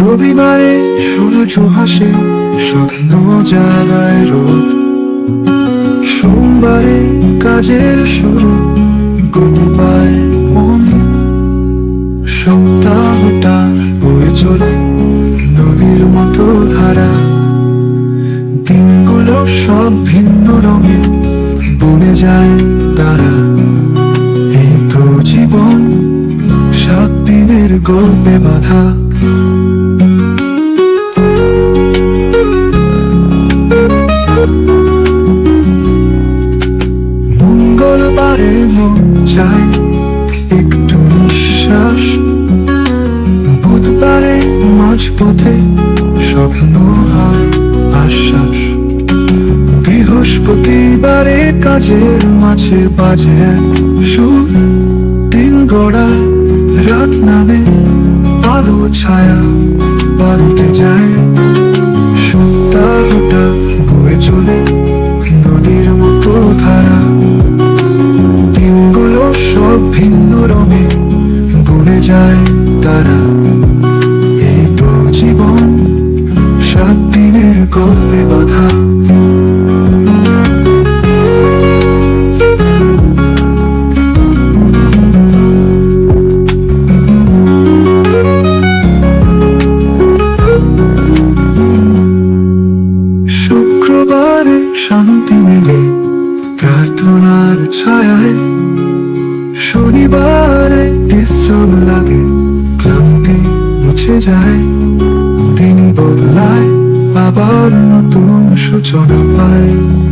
রবিবারে সূর্য হাসে স্বপ্ন জাগায় রোদ। সোমবারে কাজের শুরু গতি পায় মন। সপ্তাহটা বয়ে চলে নদীর মতো ধারা। দিনগুলো সব ভিন্ন রঙে বনে যায় তারা। এই তো জীবন সাত দিনের গল্পে বাধা। মঙ্গলবারে মন চাই একটু নিঃশ্বাস। বুধবারে মাঝপথে স্বপ্ন আশ্বাস। বৃহস্পতিবারে কাজের মাঝে বাজে সুর। দিন গড়ায়, রাত নামে, আলো ছায়া পাল্টে যায়। সপ্তাহটা বয়ে চলে যায় তারা। এই তো জীবন সাত দিনের গল্পে বাধা। শুক্রবারে শান্তি মেলে প্রার্থনার ছায়ায় শনিবারে বিশ্রাম লাগে ক্লান্তি মুছে যায়। দিন বদলায় আবার নতুন সূচনা পায়।